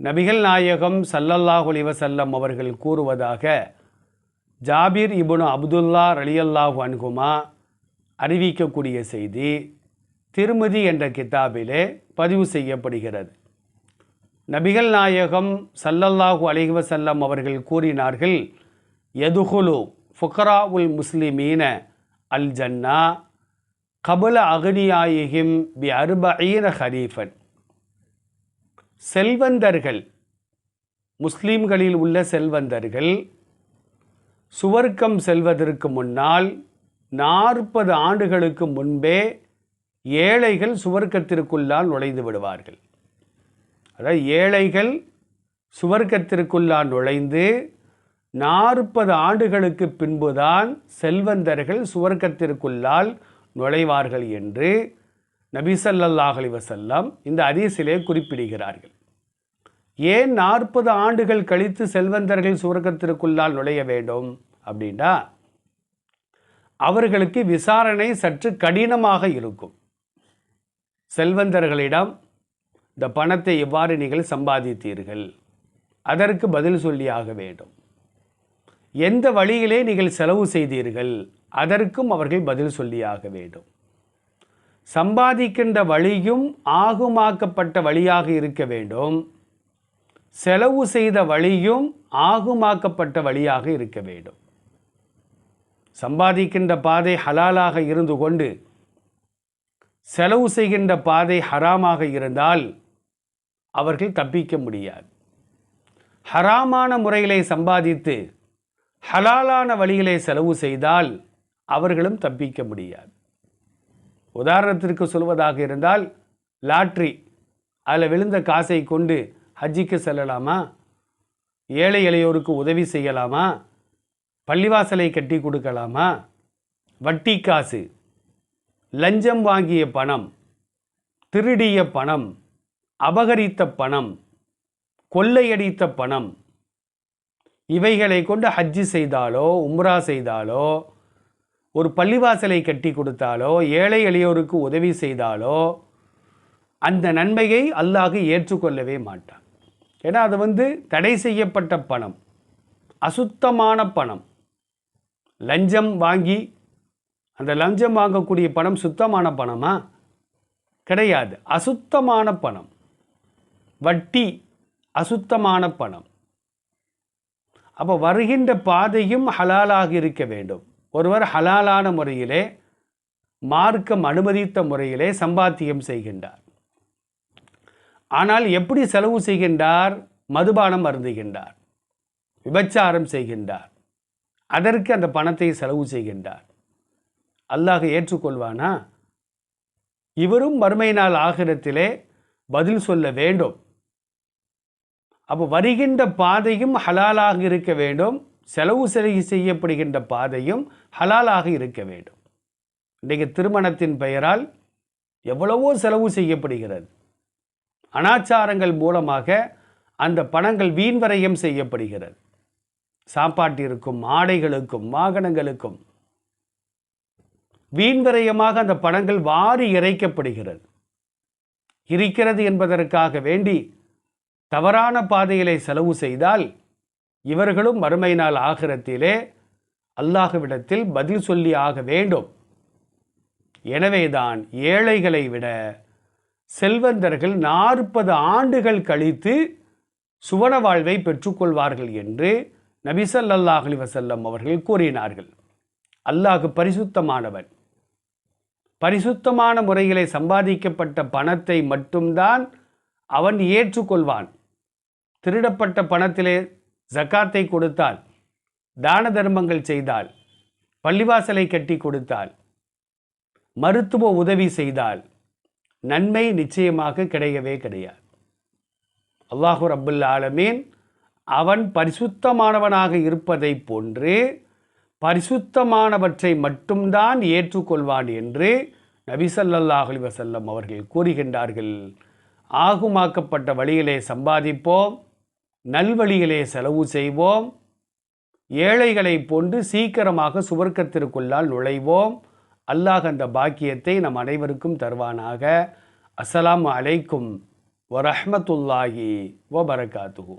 நபிகள் நாயகம் சல்லல்லாஹு அலைஹி அவர்கள் கூறுவதாக ஜாபீர் இபுனு அப்துல்லா ரலியல்லாஹு அன்குமா அறிவிக்கக்கூடிய செய்தி திருமதி என்ற கிதாபிலே பதிவு செய்யப்படுகிறது. நபிகள் நாயகம் சல்லல்லாஹு அலைஹி வஸல்லம் அவர்கள் கூறினார்கள் எதுகுலு ஃபுக்ரா உல் முஸ்லிமீன அல் ஜன்னா கபல அகனியாயிகிம் பி அர்பஈன ஹரீஃபன் செல்வந்தர்கள் முஸ்லீம்களில் உள்ள செல்வந்தர்கள் சுவர்க்கம் செல்வதற்கு முன்னால் நாற்பது ஆண்டுகளுக்கு முன்பே ஏழைகள் சுவர்க்கத்திற்குள்ளால் நுழைந்து விடுவார்கள். அதாவது ஏழைகள் சுவர்க்கத்திற்குள்ளால் நுழைந்து நாற்பது ஆண்டுகளுக்கு பின்புதான் செல்வந்தர்கள் சுவர்க்கத்திற்குள்ளால் நுழைவார்கள் என்று நபி ஸல்லல்லாஹு அலைஹி இந்த அதிசிலே குறிப்பிடுகிறார்கள். ஏன் நாற்பது ஆண்டுகள் கழித்து செல்வந்தர்கள் சுவர்க்கத்திற்குள்ளால் நுழைய வேண்டும் அப்படின்னா அவர்களுக்கு விசாரணை சற்று கடினமாக இருக்கும். செல்வந்தர்களிடம் இந்த பணத்தை எவ்வாறு நீங்கள் சம்பாதித்தீர்கள்? அதற்கு பதில் சொல்லியாக வேண்டும். எந்த வழியிலே நீங்கள் செலவு செய்தீர்கள்? அதற்கும் அவர்கள் பதில் சொல்லியாக வேண்டும். சம்பாதிக்கின்ற வழியும் ஆகுமாக்கப்பட்ட வழியாக இருக்க வேண்டும். செலவு செய்த வழியும் ஆகுமாக்கப்பட்ட வழியாக இருக்க வேண்டும். சம்பாதிக்கின்ற பாதை ஹலாலாக இருந்து கொண்டு செலவு செய்கின்ற பாதை ஹராமாக இருந்தால் அவர்கள் தப்பிக்க முடியாது. ஹராமான முறையிலே சம்பாதித்து ஹலாலான வழிகளை செலவு செய்தால் அவர்களும் தப்பிக்க முடியாது. உதாரணத்திற்கு சொல்வதாக இருந்தால் லாட்ரி அதில் விழுந்த காசை கொண்டு ஹஜ்ஜிக்கு செல்லலாமா? ஏழை எளியோருக்கு உதவி செய்யலாமா? பள்ளிவாசலை கட்டி கொடுக்கலாமா? வட்டி காசு லஞ்சம் வாங்கிய பணம் திருடிய பணம் அபகரித்த பணம் கொள்ளையடித்த பணம் இவைகளை கொண்டு ஹஜ்ஜி செய்தாலோ உம்ரா செய்தாலோ ஒரு பள்ளிவாசலை கட்டி கொடுத்தாலோ ஏழை எளியோருக்கு உதவி செய்தாலோ அந்த நன்மையை அல்லாஹ் ஏற்றுக்கொள்ளவே மாட்டான். ஏன்னா அது வந்து தடை செய்யப்பட்ட பணம். அசுத்தமான பணம். லஞ்சம் வாங்கி அந்த லஞ்சம் வாங்கக்கூடிய பணம் சுத்தமான பணமா? கிடையாது. அசுத்தமான பணம். வட்டி அசுத்தமான பணம். அப்போ வருகின்ற பாதையும் ஹலாலாக இருக்க வேண்டும். ஒருவர் ஹலாலான முறையிலே மார்க்கம் அனுமதித்த முறையிலே சம்பாத்தியம் செய்கின்றார். ஆனால் எப்படி செலவு செய்கின்றார்? மதுபானம் அருந்துகின்றார். விபச்சாரம் செய்கின்றார். அதற்கு அந்த பணத்தை செலவு செய்கின்றார். அல்லாஹ் ஏற்றுக்கொள்வானா? இவரும் வறுமை நாள் ஆகிரத்திலே பதில் சொல்ல வேண்டும். அப்போ வருகின்ற பாதையும் ஹலாலாக இருக்க வேண்டும். செலவு செலவு செய்யப்படுகின்ற பாதையும் ஹலாலாக இருக்க வேண்டும். இன்றைக்கு திருமணத்தின் பெயரால் எவ்வளவோ செலவு செய்யப்படுகிறது. அனாச்சாரங்கள் மூலமாக அந்த பணங்கள் வீண்வரையம் செய்யப்படுகிறது. சாப்பாட்டிற்கும் ஆடைகளுக்கும் வாகனங்களுக்கும் வீண்வரையமாக அந்த பணங்கள் வாரி இறைக்கப்படுகிறது. இருக்கிறது என்பதற்காக வேண்டி தவறான பாதையிலே செலவு செய்தால் இவர்களும் மறுமை நாள் ஆகிறத்திலே அல்லாஹுவிடத்தில் பதில் சொல்லி ஆக வேண்டும். எனவேதான் ஏழைகளை விட செல்வந்தர்கள் நாற்பது ஆண்டுகள் கழித்து சுவன வாழ்வை பெற்றுக்கொள்வார்கள் என்று நபிசல்லாஹ் அலி வசல்லம் அவர்கள் கூறினார்கள். அல்லாஹ் பரிசுத்தமானவன். பரிசுத்தமான முறையிலே சம்பாதிக்கப்பட்ட பணத்தை மட்டும்தான் அவன் ஏற்றுக்கொள்வான். திருடப்பட்ட பணத்திலே ஜக்காத்தை கொடுத்தால் தான தர்மங்கள் செய்தால் பள்ளிவாசலை கட்டி கொடுத்தால் மருத்துவ உதவி செய்தால் நன்மை நிச்சயமாக கிடையவே கிடையாது. அல்லாஹு ரப்புல் ஆலமீன் அவன் பரிசுத்தமானவனாக இருப்பதைப் போன்று பரிசுத்தமானவற்றை மட்டும்தான் ஏற்றுக்கொள்வான் என்று நபிசல்லாஹ் அலி வசல்லம் அவர்கள் கூறுகின்றார்கள். ஆகுமாக்கப்பட்ட வழிகளை சம்பாதிப்போம். நல்வழிகளே செலவு செய்வோம். ஏழைகளை போன்று சீக்கிரமாக சுவர்க்கத்திற்குள்ளால் நுழைவோம். அல்லாஹ் அந்த பாக்கியத்தை நம் அனைவருக்கும் தருவானாக. அஸ்லாம் அலைக்கும் வரஹ்மத்துல்லாஹி வபரகாத்துஹு